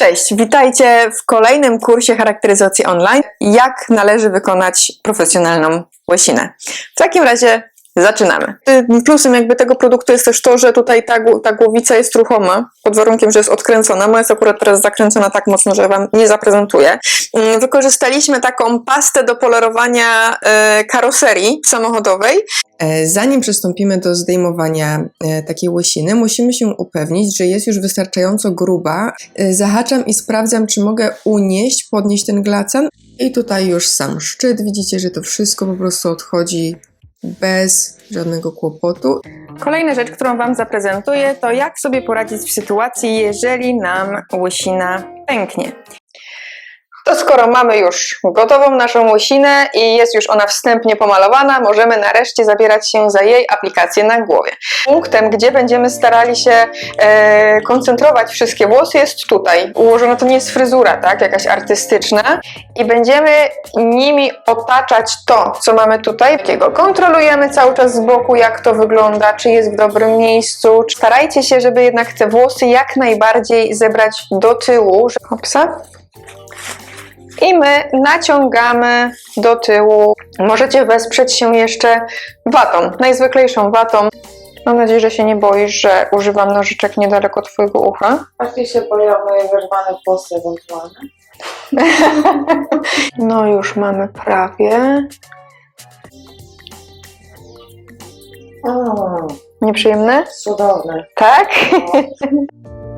Cześć, witajcie w kolejnym kursie charakteryzacji online. Jak należy wykonać profesjonalną łysinę. W takim razie zaczynamy. Y, Plusem jakby tego produktu jest też to, że tutaj ta, ta głowica jest ruchoma, pod warunkiem, że jest odkręcona. Moja jest akurat teraz zakręcona tak mocno, że Wam nie zaprezentuję. Mm, Wykorzystaliśmy taką pastę do polerowania e, karoserii samochodowej, E, Zanim przystąpimy do zdejmowania e, takiej łysiny, musimy się upewnić, że jest już wystarczająco gruba. E, Zahaczam i sprawdzam, czy mogę unieść, podnieść ten glacan. I tutaj już sam szczyt. Widzicie, że to wszystko po prostu odchodzi bez żadnego kłopotu. Kolejna rzecz, którą Wam zaprezentuję, to jak sobie poradzić w sytuacji, jeżeli nam łysina pęknie. To skoro mamy już gotową naszą łysinę i jest już ona wstępnie pomalowana, możemy nareszcie zabierać się za jej aplikację na głowie. Punktem, gdzie będziemy starali się e, koncentrować wszystkie włosy jest tutaj. Ułożona to nie jest fryzura, tak, jakaś artystyczna i będziemy nimi otaczać to, co mamy tutaj. Takiego kontrolujemy cały czas z boku, jak to wygląda, czy jest w dobrym miejscu. Starajcie się, żeby jednak te włosy jak najbardziej zebrać do tyłu. Hopsa. I my naciągamy do tyłu. Możecie wesprzeć się jeszcze watą, najzwyklejszą watą. Mam nadzieję, że się nie boisz, że używam nożyczek niedaleko Twojego ucha. Bardziej się boję o moje wyrwane włosy ewentualnie. No już mamy prawie. O, Nieprzyjemne? cudowne. Tak?